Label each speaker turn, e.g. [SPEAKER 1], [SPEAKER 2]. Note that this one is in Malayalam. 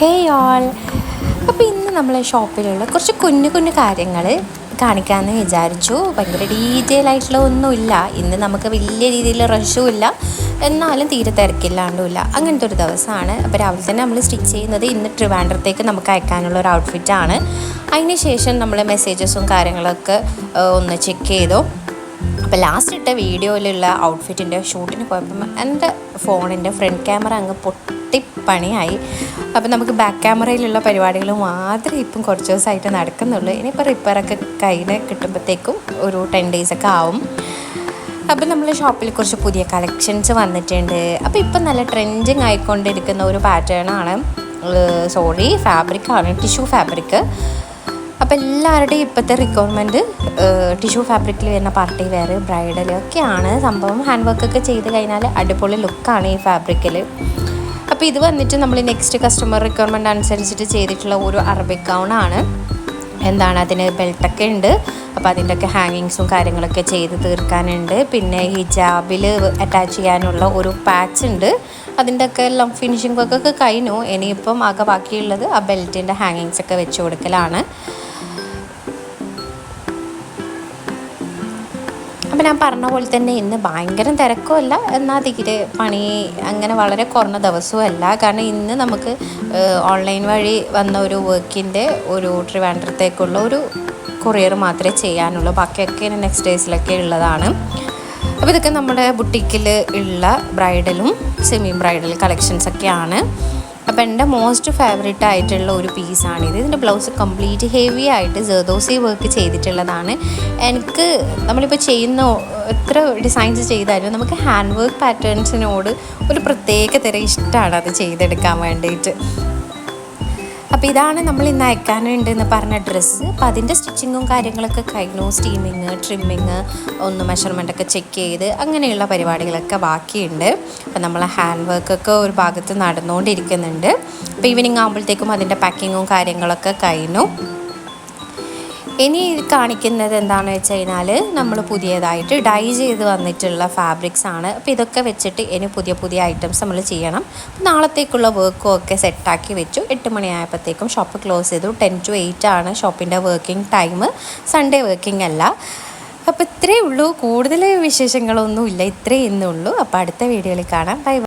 [SPEAKER 1] ഹേ ഓൾ അപ്പോൾ ഇന്ന് നമ്മളെ ഷോപ്പിലുള്ള കുറച്ച് കുഞ്ഞു കുഞ്ഞു കാര്യങ്ങൾ കാണിക്കാമെന്ന് വിചാരിച്ചു. ഭയങ്കര ഡീറ്റെയിൽ ആയിട്ടുള്ള ഒന്നുമില്ല. ഇന്ന് നമുക്ക് വലിയ രീതിയിൽ റഷും ഇല്ല. എന്നാലും തീരെ തിരക്കില്ലാണ്ടുമില്ല. അങ്ങനത്തെ ഒരു ദിവസമാണ്. അപ്പോൾ രാവിലെ തന്നെ നമ്മൾ സ്റ്റിച്ച് ചെയ്യുന്നത് ഇന്ന് ട്രിവാൻഡ്രത്തേക്ക് നമുക്ക് അയക്കാനുള്ള ഒരു ഔട്ട്ഫിറ്റാണ് അതിന് ശേഷം നമ്മൾ മെസ്സേജസും കാര്യങ്ങളൊക്കെ ഒന്ന് ചെക്ക് ചെയ്തു. അപ്പോൾ ലാസ്റ്റ് ഇട്ട വീഡിയോയിലുള്ള ഔട്ട്ഫിറ്റിന്റെ ഷൂട്ടിന് പോയപ്പം എന്റെ ഫോണിന്റെ ഫ്രണ്ട് ക്യാമറ അങ്ങ് പൊട്ടിപ്പണിയായി അപ്പോൾ നമുക്ക് ബാക്ക് ക്യാമറയിലുള്ള പരിപാടികൾ മാത്രമേ ഇപ്പം കുറച്ച് ദിവസമായിട്ട് നടക്കുന്നുള്ളൂ. ഇനിയിപ്പോൾ റിപ്പയറൊക്കെ കയ്യിൽ കിട്ടുമ്പോഴത്തേക്കും ഒരു ടെൻ ഡേയ്സൊക്കെ ആവും. അപ്പം നമ്മൾ ഷോപ്പിൽ കുറച്ച് പുതിയ കളക്ഷൻസ് വന്നിട്ടുണ്ട്. അപ്പോൾ ഇപ്പം നല്ല ട്രെൻഡിങ് ആയിക്കൊണ്ടിരിക്കുന്ന ഒരു പാറ്റേൺ ആണ് സോറി ഫാബ്രിക്കാണ് ടിഷ്യൂ ഫാബ്രിക് അപ്പോൾ എല്ലാവരുടെയും ഇപ്പോഴത്തെ റിക്വയർമെന്റ് ടിഷ്യൂ ഫാബ്രിക്കിൽ വരുന്ന പാർട്ടി വെയർ ബ്രൈഡൽ ഒക്കെയാണ്. സംഭവം ഹാൻഡ് വർക്കൊക്കെ ചെയ്ത് കഴിഞ്ഞാൽ അടിപൊളി ലുക്കാണ് ഈ ഫാബ്രിക്കിൽ അപ്പോൾ ഇത് വന്നിട്ട് നമ്മൾ നെക്സ്റ്റ് കസ്റ്റമർ റിക്വയർമെന്റ് അനുസരിച്ചിട്ട് ചെയ്തിട്ടുള്ള ഒരു അറബിക് ഗൗണാണ് എന്താണ് അതിന് ബെൽട്ടൊക്കെ ഉണ്ട്. അപ്പോൾ അതിന്റെ ഒക്കെ ഹാങ്ങിങ്സും കാര്യങ്ങളൊക്കെ ചെയ്ത് തീർക്കാനുണ്ട്. പിന്നെ ഹിജാബിൽ അറ്റാച്ച് ചെയ്യാനുള്ള ഒരു പാച്ച് ഉണ്ട്. അതിന്റെ ഒക്കെ എല്ലാം ഫിനിഷിംഗ് വർക്കൊക്കെ കഴിഞ്ഞു. ഇനിയിപ്പം ആകെ ബാക്കിയുള്ളത് ആ ബെൽറ്റിന്റെ ഹാങ്ങിങ്സ് ഒക്കെ വെച്ച് കൊടുക്കലാണ്. അപ്പം ഞാൻ പറഞ്ഞ പോലെ തന്നെ ഇന്ന് ഭയങ്കര തിരക്കുമല്ല. എന്നാൽ തീരെ പണി അങ്ങനെ വളരെ കുറഞ്ഞ ദിവസവും അല്ല കാരണം ഇന്ന് നമുക്ക് ഓൺലൈൻ വഴി വന്ന ഒരു വർക്കിന്റെ ഒരു ട്രിവാൻഡ്രത്തേക്കുള്ള ഒരു കൊറിയർ മാത്രമേ ചെയ്യാനുള്ളൂ. ബാക്കിയൊക്കെ നെക്സ്റ്റ് ഡേയ്സിലൊക്കെ ഉള്ളതാണ്. അപ്പോൾ ഇതൊക്കെ നമ്മുടെ ബുട്ടിക്കിൽ ഉള്ള ബ്രൈഡലും സെമി ബ്രൈഡൽ കളക്ഷൻസ് ഒക്കെയാണ്. അപ്പോൾ എന്റെ മോസ്റ്റ് ഫേവറേറ്റ് ആയിട്ടുള്ള ഒരു പീസാണിത് ഇതിന്റെ ബ്ലൗസ് കംപ്ലീറ്റ് ഹെവി ആയിട്ട് ജെർദോസി വർക്ക് ചെയ്തിട്ടുള്ളതാണ്. എനിക്ക് നമ്മളിപ്പോൾ ചെയ്യുന്ന എത്ര ഡിസൈൻസ് ചെയ്താലും നമുക്ക് ഹാൻഡ് വർക്ക് പാറ്റേൺസിനോട് ഒരു പ്രത്യേക തരം ഇഷ്ടമാണ് അത് ചെയ്തെടുക്കാൻ വേണ്ടിയിട്ട്. അപ്പോൾ ഇതാണ് നമ്മൾ ഇന്ന് അയക്കാനുണ്ട് എന്ന് പറഞ്ഞ ഡ്രസ്സ് അപ്പോൾ അതിന്റെ സ്റ്റിച്ചിങ്ങും കാര്യങ്ങളൊക്കെ കഴിഞ്ഞു. സ്റ്റീമിങ് ട്രിമ്മിങ് ഒന്ന് മെഷർമെന്റ് ഒക്കെ ചെക്ക് ചെയ്ത് അങ്ങനെയുള്ള പരിപാടികളൊക്കെ ബാക്കിയുണ്ട്. അപ്പോൾ നമ്മൾ ഹാൻഡ് വർക്കൊക്കെ ഒരു ഭാഗത്ത് നടന്നുകൊണ്ടിരിക്കുന്നുണ്ട്. അപ്പോൾ ഈവനിങ് ആകുമ്പോഴത്തേക്കും അതിന്റെ പാക്കിങ്ങും കാര്യങ്ങളൊക്കെ കഴിഞ്ഞു. ഇനി കാണിക്കുന്നത് എന്താണെന്ന് വെച്ച് കഴിഞ്ഞാൽ നമ്മൾ പുതിയതായിട്ട് ഡൈ ചെയ്ത് വന്നിട്ടുള്ള ഫാബ്രിക്സ് ആണ്. അപ്പോൾ ഇതൊക്കെ വെച്ചിട്ട് ഇനി പുതിയ പുതിയ ഐറ്റംസ് നമ്മൾ ചെയ്യണം. നാളത്തേക്കുള്ള വർക്കും ഒക്കെ സെറ്റാക്കി വെച്ചു. എട്ട് മണിയായപ്പോഴത്തേക്കും ഷോപ്പ് ക്ലോസ് ചെയ്തു. ടെൻ ടു എയ്റ്റ് ആണ് ഷോപ്പിന്റെ വർക്കിംഗ് ടൈം സൺഡേ വർക്കിംഗ് അല്ല. അപ്പോൾ ഇത്രയേ ഉള്ളൂ. കൂടുതൽ വിശേഷങ്ങളൊന്നുമില്ല. ഇത്രയേ ഇന്നുള്ളൂ. അപ്പോൾ അടുത്ത വീഡിയോയിൽ കാണാം. ബൈ